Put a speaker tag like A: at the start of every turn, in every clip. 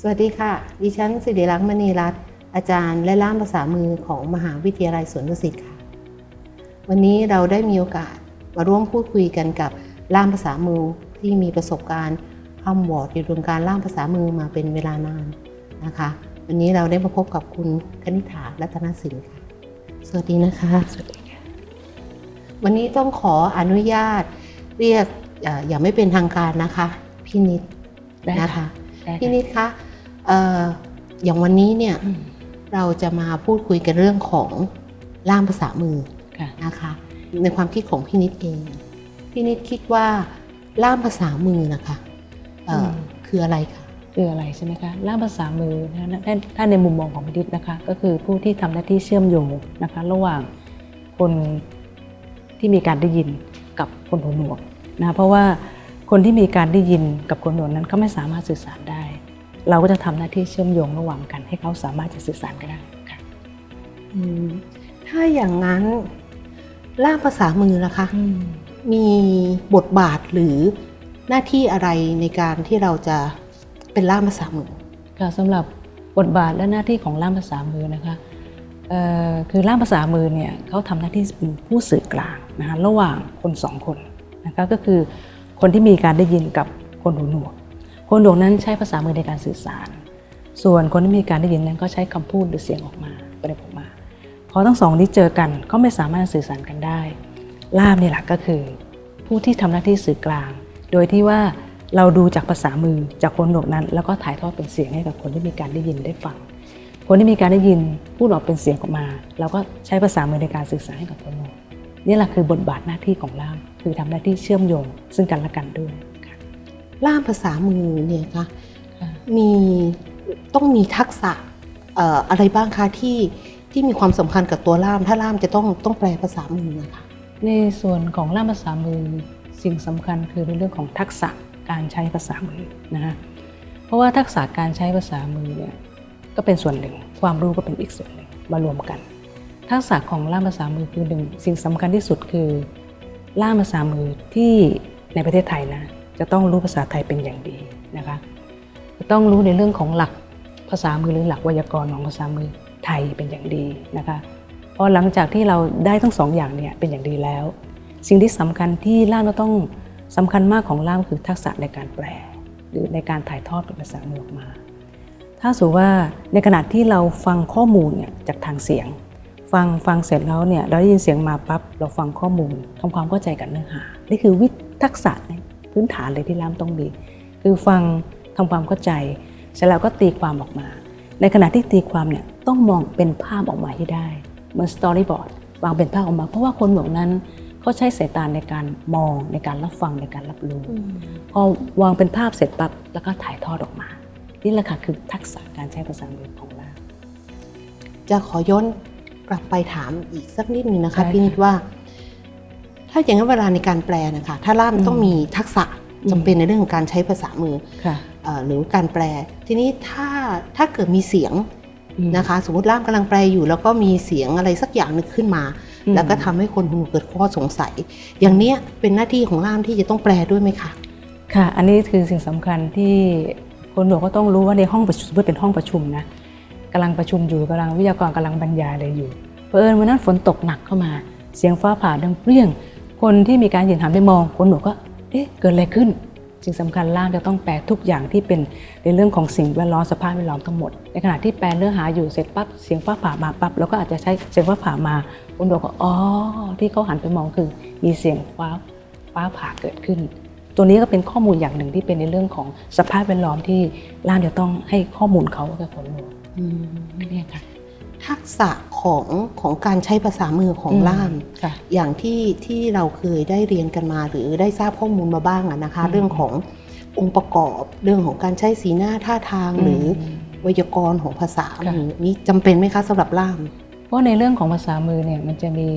A: สวัสดีค่ะ ดิฉันสิริลักษณ์มณีรัตน์อาจารย์และล่ามภาษามือของมหาวิทยาลัยสวนดุสิตค่ะ วันนี้เราได้มีโอกาสมาร่วมพูดคุยกันกับล่ามภาษามือที่มีประสบการณ์ทำวอร์ดในวงการล่ามภาษามือมาเป็นเวลานานนะคะ วันนี้เราได้มาพบกับคุณคณิษฐารัตนสินค่ะ สวัสดีนะคะ สวัสดีค่ะ วันนี้ต้องขออนุญาตเรียกเอ่ออย่างไม่เป็นทางการนะคะพี่นิด
B: ได้
A: นะคะ
B: ได้
A: พี่นิดคะเอ่ออย่างวันนี้เนี่ย
B: อืม
A: เราจะมาพูดคุยกันเรื่องของล่ามภาษามือ
B: ค่ะ
A: นะคะในความคิดของพี่นิดเองพี่นิดคิดว่าล่ามภาษามือนะคะเอ่ออ
B: ม
A: คืออะไรคะ
B: คืออะไรใช่ไหมคะล่ามภาษามือนะถ้าถ้าในมุมมองของพิดิษนะคะ ก็คือผู้ที่ทำหน้าที่เชื่อมโยงนะคะระหว่างคนที่มีการได้ยินกับคนหูหนวกนะเพราะว่าคนที่มีการได้ยินกับคนหูหนวกนั้นเขาไม่สามารถสื่อสารได้ เราก็จะทำหน้าที่เชื่อมโยงระหว่างกัน ให้เขาสามารถจะสื่อสารกันได้ค่ะ
A: อืมถ้าอย่างนั้นล่ามภาษามือนะคะ มีบทบาทหรือหน้าที่อะไรในการที่เราจะเป็นล่ามภาษามือ
B: ค่ะสำหรับบทบาทและหน้าที่ของล่ามภาษามือนะคะเอ่อคือล่ามภาษามือเนี่ยเขาทำหน้าที่เป็นผู้สื่อกลางนะคะระหว่างคนสองคนนะคะก็คือคนที่มีการได้ยินกับคนหูหนวก คนหูหนวกนั้นใช้ภาษามือในการสื่อสาร ส่วนคนที่มีการได้ยินนั้นก็ใช้คำพูดหรือเสียงออกมาแสดงออกมา พอทั้งสองนี้เจอกันก็ไม่สามารถสื่อสารกันได้ ล่ามนี่แหละก็คือ ผู้ที่ทำหน้าที่สื่อกลาง โดยที่ว่าเราดูจากภาษามือจากคนหนวกนั้น แล้วก็ถ่ายทอดเป็นเสียงให้กับคนที่มีการได้ยินได้ฟัง คนที่มีการได้ยินพูดออกเป็นเสียงออกมา เราก็ใช้ภาษามือในการสื่อสารให้กับคนหนวกนี่แหละคือบทบาทหน้าที่ของล่ามคือทำหน้าที่เชื่อมโยง ซึ่งกันและกันด้วย
A: ล่ามภาษามือเนี่ยคะ
B: ค่ะ
A: มีต้องมีทักษะเอ่ออะไรบ้างคะที่ที่มีความสำคัญกับตัวล่าม ถ้าล่ามจะต้องต้องแปลภาษามือนะคะ
B: ในส่วนของล่ามภาษามือสิ่งสำคัญคือในเรื่องของทักษะการใช้ภาษามือนะคะเพราะว่าทักษะการใช้ภาษามือเนี่ยก็เป็นส่วนหนึ่ง ความรู้ก็เป็นอีกส่วนหนึ่งมารวมกัน ทักษะของล่ามภาษามือคือหนึ่งสิ่งสำคัญที่สุดคือล่ามภาษามือที่ในประเทศไทยนะ จะต้องรู้ภาษาไทยเป็นอย่างดีนะคะจะต้องรู้ในเรื่องของหลักภาษามือหรือหลักไวยากรณ์ของภาษามือไทยเป็นอย่างดีนะคะพอหลังจากที่เราได้ทั้งสองอย่างเนี่ยเป็นอย่างดีแล้ว สิ่งที่สำคัญที่ล่ามเราต้องสำคัญมากของล่ามคือทักษะในการแปล หรือในการถ่ายทอดเป็นภาษามือออกมา ถ้าสมมติว่าในขณะที่เราฟังข้อมูลเนี่ยจากทางเสียง ฟังฟังเสร็จแล้วเนี่ยเราได้ยินเสียงมาปั๊บเราฟังข้อมูลทำความเข้าใจกับเนื้อหานี่คือวิทักษะ พื้นฐานเลยที่ล่ามต้องมี คือฟังทำความเข้าใจ เสร็จแล้วก็ตีความออกมา ในขณะที่ตีความเนี่ยต้องมองเป็นภาพออกมาให้ได้เหมือนสตอรี่บอร์ดวางเป็นภาพออกมา เพราะว่าคนเหล่านั้นเขาใช้สายตาในการมองในการรับฟังในการรับรู้พอวางเป็นภาพเสร็จปั๊บแล้วก็ถ่ายทอดออกมา นี่แหละค่ะคือทักษะการใช้ภาษามือของเรา
A: จะขอย้อนกลับไปถามอีกสักนิดนึงนะคะ
B: ได้ค่ะ
A: พี่นิดว่า ถ้าอย่างนั้นเวลาในการแปลนะคะ ถ้าล่าม
B: อืม
A: ต้องมีทักษะ
B: อืม
A: จำเป็นในเรื่องของการใช้ภาษามือ
B: ค่ะ
A: เอ่อหรือการแปล ทีนี้ถ้าถ้าเกิดมีเสียงนะคะ สมมติล่ามกำลังแปลอยู่ แล้วก็มีเสียงอะไรสักอย่างหนึงขึ้นมา
B: อืม
A: แล้วก็ทำให้คนหูเกิดข้อสงสัย อย่างเนี้ยเป็นหน้าที่ของล่ามที่จะต้องแปลด้วยไหมคะ
B: ค่ะ อันนี้คือสิ่งสำคัญที่คนหนวกก็ต้องรู้ว่าในห้องประชุมเพื่อเป็นห้องประชุมนะกำลังประชุมอยู่กำลังวิทยากรกำลังบรรยายอะไรอยู่เพอเอิญวันนั้นฝนตกหนักเข้ามา เสียงฟ้าผ่าดังเปรี้ยง คนที่มีการยืนหันไปมอง คนหนวกก็เอ๊ะเกิดอะไรขึ้นสิ่งสำคัญล่ามจะต้องแปลทุกอย่างที่เป็นในเรื่องของสิ่งแวดล้อมสภาพแวดล้อมทั้งหมด ในขณะที่แปลเนื้อหาอยู่เสร็จปั๊บเสียงฟ้าผ่ามาปั๊บเราก็อาจจะใช้เสียงฟ้าผ่ามาคนหนวกก็อ๋อที่เขาหันไปมองคือ มีเสียงฟ้าฟ้าผ่าเกิดขึ้นตัวนี้ก็เป็นข้อมูลอย่างหนึ่งที่เป็นในเรื่องของสภาพแวดล้อมที่ล่ามจะต้องให้ข้อมูลเขากับคนหนวกเนี่ยค่ะ
A: ทักษะ ของของการใช้ภาษามือของล่าม
B: ค่ะ
A: อย่างที่ที่เราเคยได้เรียนกันมาหรือได้ทราบข้อมูลมาบ้างอะนะคะ
B: อืม
A: เรื่องขององค์ประกอบเรื่องของการใช้สีหน้าท่าทางหรือไวยากรณ์ของภาษา
B: ค่ะ
A: มือนี้จำเป็นไหมคะสำหรับล่าม
B: เพราะในเรื่องของภาษามือเนี่ยมันจะมี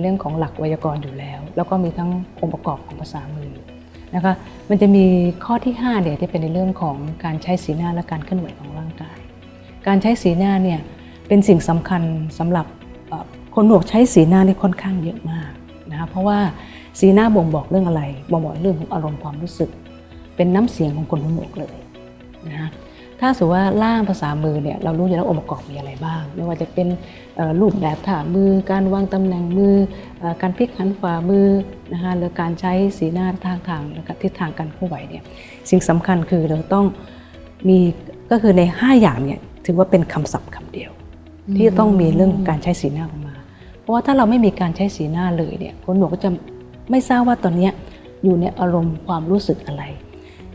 B: เรื่องของหลักไวยากรณ์อยู่แล้ว แล้วก็มีทั้งองค์ประกอบของภาษามือนะคะมันจะมีข้อที่5เนี่ยที่เป็นในเรื่องของการใช้สีหน้าและการเคลื่อนไหวของร่างกาย การใช้สีหน้าเนี่ย เป็นสิ่งสำคัญสำหรับคนหนวกใช้สีหน้านี่ค่อนข้างเยอะมากนะคะเพราะว่าสีหน้าบ่งบอกเรื่องอะไรบ่งบอกเรื่องของอารมณ์ความรู้สึก เป็นน้ำเสียงของคนหูหนวกเลยนะคะถ้าสมมติว่าล่ามภาษามือเนี่ยเรารู้อยู่แล้วองค์ประกอบมีอะไรบ้าง ไม่ว่าจะเป็นรูปแบบท่ามือ การวางตำแหน่งมือ การพลิกหันฝ่ามือนะคะหรือการใช้สีหน้าทางทางและทิศทางการเคลื่อนไหวเนี่ยสิ่งสำคัญคือเราต้องมีก็คือใน 5 อย่างเนี่ยถือว่าเป็นคำศัพท์คำเดียว ที่ต้องมีเรื่องการใช้สีหน้าออกมา เพราะว่าถ้าเราไม่มีการใช้สีหน้าเลยเนี่ยคนหนวกก็จะไม่ทราบว่าตอนนี้อยู่ในอารมณ์ความรู้สึกอะไร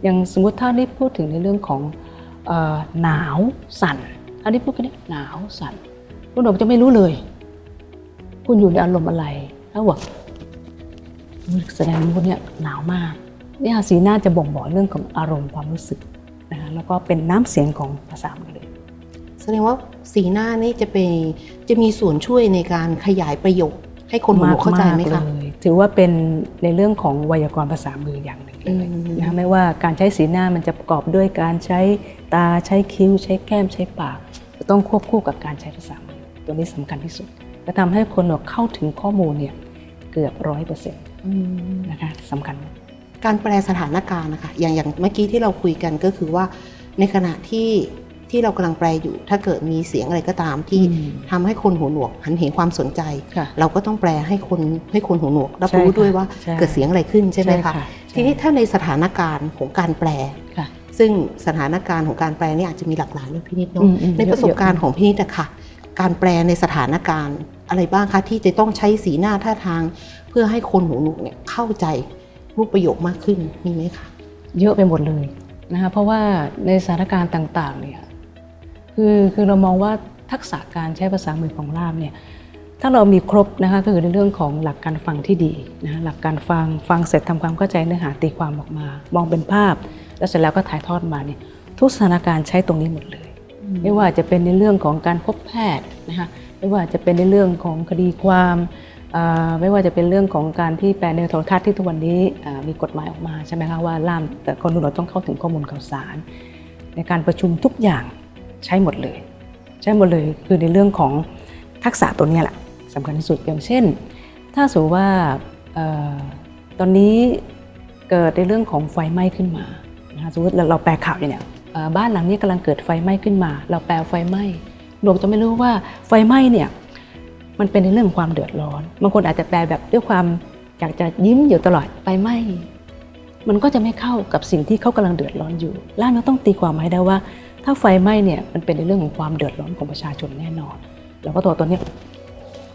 B: อย่างสมมติถ้าได้พูดถึงในเรื่องของออหนาวสั่นถ้าได้พูดกันเนี่ยหนาวสั่นคุณหนวกจะไม่รู้เลย คุณอยู่ในอารมณ์อะไรถ้าบอกแสดงว่าคุณเนี่ยหนาวมากเนี่ยสีหน้าจะบ่งบอกเรื่องของอารมณ์ความรู้สึกนะคะแล้วก็เป็นน้ำเสียงของภาษาเลย
A: แสดงว่าสีหน้านี่จะเป็นจะมีส่วนช่วยในการขยายประโยคให้คนหูหนวกเข้าใจไหม
B: กๆ
A: คะ
B: เลยถือว่าเป็นในเรื่องของไวยากรณ์ภาษามืออย่างหนึ่งเลย
A: อืม
B: นะคะไม่ว่าการใช้สีหน้ามันจะประกอบด้วยการใช้ตาใช้คิ้ว ใช้แก้มใช้ปากจะต้องควบคู่กับการใช้ภาษามือตัวนี้สำคัญที่สุดจะทำให้คนเข้าถึงข้อมูลเนี่ยเกือบร้อยเปอร์เซ็นต์
A: อืม
B: นะคะสำคัญมาก
A: การแปลสถานการณ์นะคะอย่างอย่างเมื่อกี้ที่เราคุยกันก็คือว่าในขณะที่ ที่เรากำลังแปลอยู่ ถ้าเกิดมีเสียงอะไรก็ตามที่
B: อืม
A: ทำให้คนหูหนวกหันเหความสนใจ
B: ค่ะ
A: เราก็ต้องแปลให้คนให้คนหูหนวกรับ
B: ใช่
A: รู้
B: ค่ะ
A: ด้วยว่า
B: ใช่
A: เกิดเสียงอะไรขึ้นใช่ไหมคะ
B: ใช่
A: ทีนี้ถ้าในสถานการณ์ของการแปล
B: ค่ะ
A: ซึ่งสถานการณ์ของการแปลเนี่ยอาจจะมีหลากหลายเรื่องพี่นิดเนาะ
B: อืมอืม
A: ในประสบการณ์
B: เยอะๆ
A: ของพี่นิดอะค่ะการแปลในสถานการณ์อะไรบ้างคะที่จะต้องใช้สีหน้าท่าทาง เพื่อให้คนหูหนวกเนี่ยเข้าใจรูปประโยคมากขึ้นมีไหมคะ
B: เยอะไปหมดเลยนะคะเพราะว่าในสถานการณ์ต่างๆเนี่ย คือคือเรามองว่าทักษะการใช้ภาษามือของล่ามเนี่ยถ้าเรามีครบนะคะก็คือในเรื่องของหลักการฟังที่ดีนะหลักการฟังฟังเสร็จทำความเข้าใจเนื้อหาตีความออกมา มองเป็นภาพ แล้วเสร็จแล้วก็ถ่ายทอดมาเนี่ยทุกสถานการณ์ใช้ตรงนี้หมดเลย ไม่ว่าจะเป็นในเรื่องของการพบแพทย์นะคะไม่ว่าจะเป็นในเรื่องของคดีความไม่ว่าจะเป็นเรื่องของการที่แปลในโทรทัศน์ที่ทุกวันนี้มีกฎหมายออกมาใช่ไหมคะว่าล่ามแต่คนดูเราต้องเข้าถึงข้อมูลข่าวสาร ในการประชุมทุกอย่าง ใช้หมดเลย ใช้หมดเลยคือในเรื่องของทักษะตัวนี้แหละสำคัญที่สุดอย่างเช่น ถ้าสมมติว่าออตอนนี้เกิดในเรื่องของไฟไหม้ขึ้นมานะคะสมมติเราแปลข่าวอยู่เนี่ยบ้านหลังนี้กำลังเกิดไฟไหม้ขึ้นมา เราแปลไฟไหม้หลวงจะไม่รู้ว่าไฟไหม้เนี่ยมันเป็นในเรื่องของความเดือดร้อนบางคนอาจจะแปลแบบด้วยความอยากจะยิ้มอยู่ตลอดไฟไหม้มันก็จะไม่เข้ากับสิ่งที่เขากำลังเดือดร้อนอยู่ล่ามก็ต้องตีความมาให้ได้ว่า ถ้าไฟไหม้เนี่ยมันเป็นในเรื่องของความเดือดร้อนของประชาชนแน่นอน แล้วก็ตัวตัวเนี้ย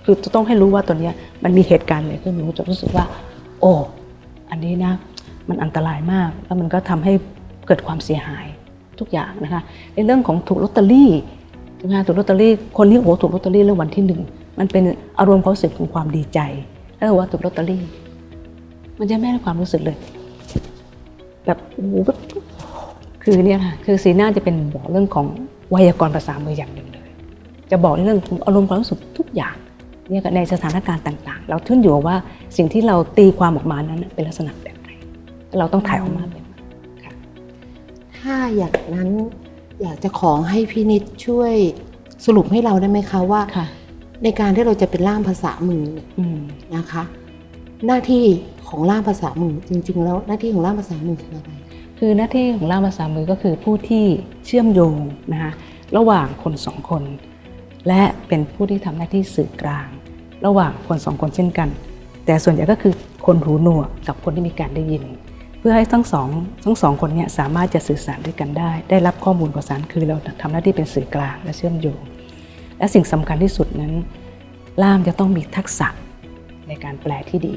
B: คือจะต้องให้รู้ว่าตัวเนี้ยมันมีเหตุการณ์อะไรขึ้นหนูจะรู้สึกว่า โอ้อันนี้นะ มันอันตรายมากแล้วมันก็ทำให้เกิดความเสียหายทุกอย่างนะคะ ในเรื่องของถูกลอตเตอรี่ใช่ไหมคะถูกลอตเตอรี่คนที่โอ้ถูกลอตเตอรี่เรื่องวันที่หนึ่งมันเป็นอารมณ์ความรู้สึกของความดีใจถ้าเกิดว่าถูกลอตเตอรี่ มันจะไม่ได้ความรู้สึกเลย แบบโอ้แบบ คือเนี่ยค่ะคือสีหน้าจะเป็นบอกเรื่องของไวยากรณ์ภาษามืออย่างหนึ่งเลย จะบอกในเรื่องของอารมณ์ความรู้สึกทุกอย่างเนี่ยในสถานการณ์ต่าง ๆ เราขึ้นอยู่กับว่าสิ่งที่เราตีความออกมานั้นเป็นลักษณะแบบไหนเราต้องถ่ายออกมาเป็นค่ะ
A: ถ้าอย่างนั้นอยากจะขอให้พี่นิดช่วยสรุปให้เราได้ไหมคะว่า
B: ค่ะ
A: ในการที่เราจะเป็นล่ามภาษามือเนี่ย
B: อืม
A: นะคะ หน้าที่ของล่ามภาษามือจริง ๆ แล้วหน้าที่ของล่ามภาษามือคืออะไร
B: คือหน้าที่ของล่ามภาษามือก็คือผู้ที่เชื่อมโยงนะคะระหว่างคนสองคน และเป็นผู้ที่ทำหน้าที่สื่อกลาง ระหว่างคนสองคนเช่นกัน แต่ส่วนใหญ่ก็คือคนหูหนวกกับคนที่มีการได้ยิน เพื่อให้ทั้งสองทั้งสองคนเนี่ยสามารถจะสื่อสารด้วยกันได้ ได้รับข้อมูลข่าวสารคือเราทำหน้าที่เป็นสื่อกลางและเชื่อมโยง และสิ่งสำคัญที่สุดนั้น ล่ามจะต้องมีทักษะในการแปลที่ดี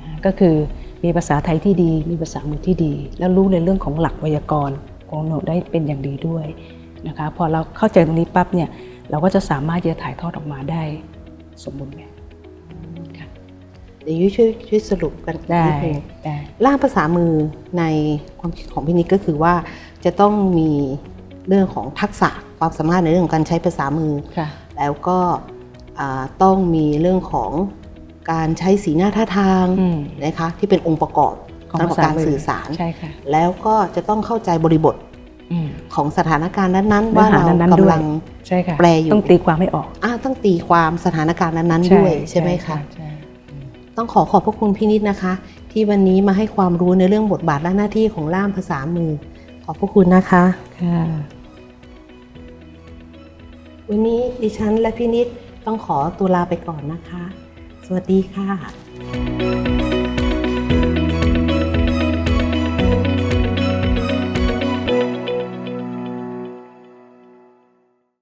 B: นะก็คือ มีภาษาไทยที่ดี มีภาษามือที่ดี แล้วรู้ในเรื่องของหลักไวยากรณ์ของโนได้เป็นอย่างดีด้วยนะคะพอเราเข้าใจตรงนี้ปั๊บเนี่ยเราก็จะสามารถที่จะถ่ายทอดออกมาได้สมบูรณ์แบบค่ะ
A: เดี๋ยวยุ้ยช่วยช่วยสรุปกันอีก
B: ได้
A: นิดนึง
B: ได้
A: ล่ามภาษามือในความคิดของพี่นิดก็คือว่าจะต้องมีเรื่องของทักษะความสามารถในเรื่องของการใช้ภาษามือ
B: ค่ะ
A: แล้วก็อ่าต้องมีเรื่องของ การใช้สีหน้าท่าทาง
B: อืม
A: นะคะที่เป็นองค์ประกอบ
B: ของ
A: สำหรับ
B: ภาษา
A: การ
B: มือ
A: สื่อสาร
B: ใช่ค่ะ
A: แล้วก็จะต้องเข้าใจบริบท
B: อืม
A: ของสถานการณ์นั้นๆ
B: เนื้
A: ว่า
B: อหา
A: เรา
B: นั้นๆด้วย
A: กำลัง
B: ใช่ค่ะ
A: แปลอยู่
B: ต้องตีความไม่ออก
A: อ่าต้องตีความสถานการณ์นั้นๆด้วยใช่ไหมคะ
B: ใช่
A: ต้องขอขอบพระคุณพี่นิดนะคะ ที่วันนี้มาให้ความรู้ในเรื่องบทบาทและหน้าที่ของล่ามภาษามือ ขอบพระคุณนะคะ
B: ค่ะ
A: วันนี้ดิฉันและพี่นิดต้องขอตัวลาไปก่อนนะคะ สวัสดีค่ะ